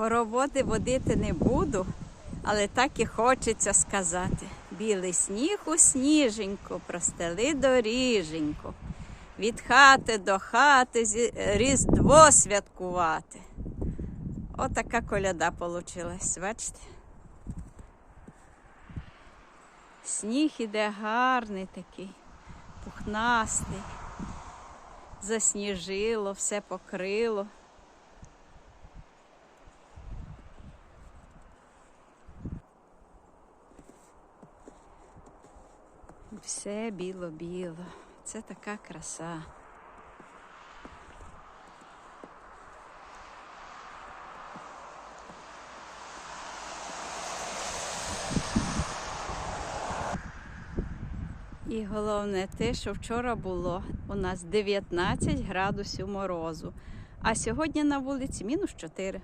Хороводи водити не буду, але так і хочеться сказати. Білий сніг у сніженьку, простели доріженьку. Від хати до хати Різдво святкувати. Отака коляда получилась, бачите? Сніг іде гарний такий, пухнастий. Засніжило, все покрило. Все біло-біло. Це така краса. І головне те, що вчора було у нас 19 градусів морозу, а сьогодні на вулиці мінус 4.